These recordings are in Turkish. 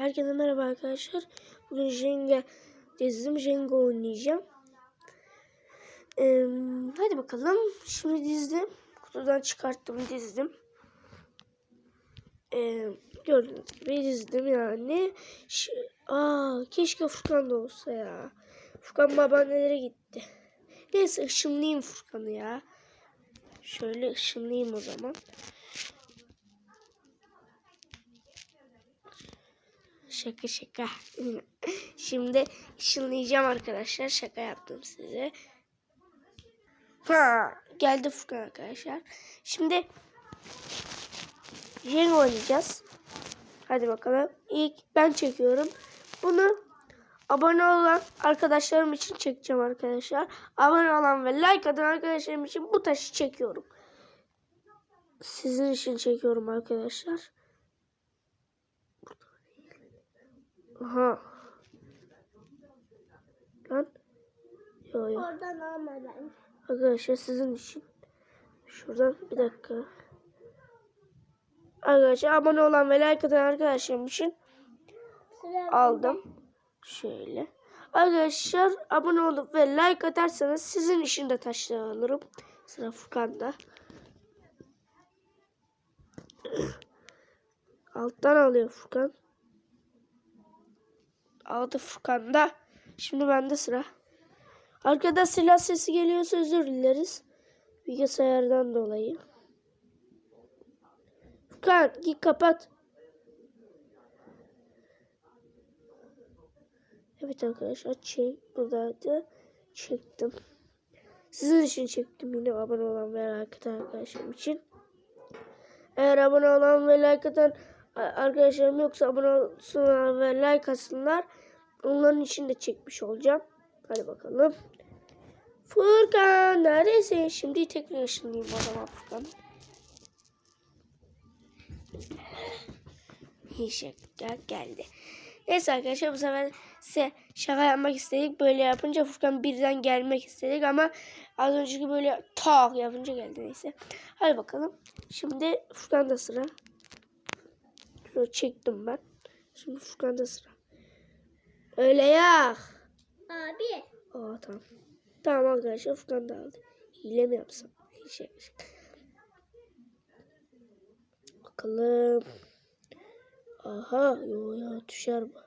Herkese merhaba arkadaşlar. Bugün Jenga dizdim. Jenga oynayacağım. Ee, hadi bakalım. Şimdi dizdim. Kutudan çıkarttım dizdim. Ee, gördüğünüz gibi dizdim yani. Ş Aa, keşke Furkan da olsa ya. Furkan babaannelere gitti. Neyse ışınlayayım Furkan'ı ya. Şöyle ışınlayayım o zaman. Şaka şaka. Şimdi ışınlayacağım arkadaşlar. Şaka yaptım size. Ha, geldi Furkan arkadaşlar. Şimdi Jenga oynayacağız. Hadi bakalım. İlk ben çekiyorum. Bunu abone olan arkadaşlarım için çekeceğim arkadaşlar. Abone olan ve like atan arkadaşlarım için bu taşı çekiyorum. Sizin için çekiyorum arkadaşlar. Aha. Lan. Yo yo. Oradan alma ben. Arkadaşlar sizin için. Şuradan bir dakika. Arkadaşlar abone olan ve like atan arkadaşlarım için aldım. Şöyle. Arkadaşlar abone olup ve like atarsanız sizin için de taşları alırım. Sıra Furkan'da. Alttan alıyor Furkan. Aldı Furkan'da. Şimdi bende sıra. Arkada silah sesi geliyorsa özür dileriz. Bilgisayardan dolayı. Furkan git kapat. Evet arkadaşlar çek buradaydı. Çektim. Sizin için çektim yine abone olan ve like atan arkadaşlarım için. Eğer abone olan ve like atan arkadaşlarım yoksa abone olsunlar ve like atsınlar. Onların için de çekmiş olacağım. Hadi bakalım. Furkan neredesin? Şimdi tekrar ışınlayayım o zaman Furkan. Şaka geldi. Neyse arkadaşlar bu sefer size şaka yapmak istedik. Böyle yapınca Furkan birden gelmek istedik ama az önceki böyle tak yapınca geldi neyse. Hadi bakalım. Şimdi Furkan'da sıra. Şöyle çektim ben. Şimdi Furkan'da sıra. Öyle ya. Abi. Aa tamam. Tamam arkadaşlar Furkan da aldı. Hile mi yapsam? Şey, şey. Bakalım. Aha yo ya düşer bu.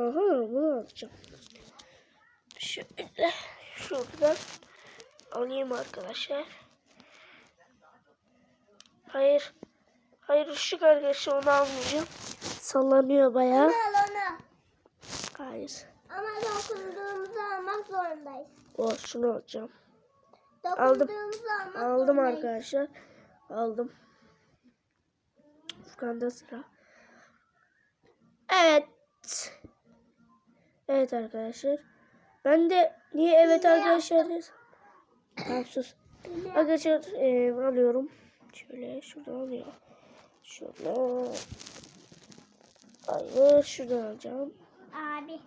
Aha bunu alacağım. Şöyle şuradan alayım arkadaşlar. Hayır. Hayır ışık arkadaşlar onu almayacağım. Sallanıyor bayağı. Onu al onu. Hayır. Ama dokunduğumuzu almak zorundayız. O şunu alacağım. Aldım. Almak Aldım zorundayız. arkadaşlar. Aldım. Furkan'da sıra. Evet. Evet arkadaşlar. Ben de niye evet arkadaşlar? Tamam sus. Arkadaşlar e, alıyorum. Şöyle şuradan alıyor. Şöyle. Hayır şuradan alacağım. Abi.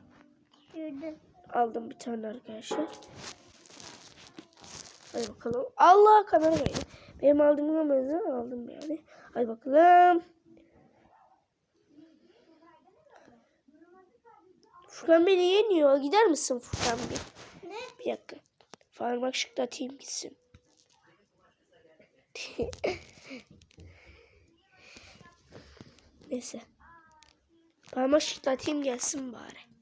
Şurada. Aldım bir tane arkadaşlar. Hadi bakalım. Allah kamera. Benim aldığım benzer aldım yani. Hadi bakalım. Furkan beni yeniyor. Gider misin Furkan bir? Ne? Bir dakika. Parmak şıklatayım gitsin. Neyse. Parmak şıklatayım gelsin bari.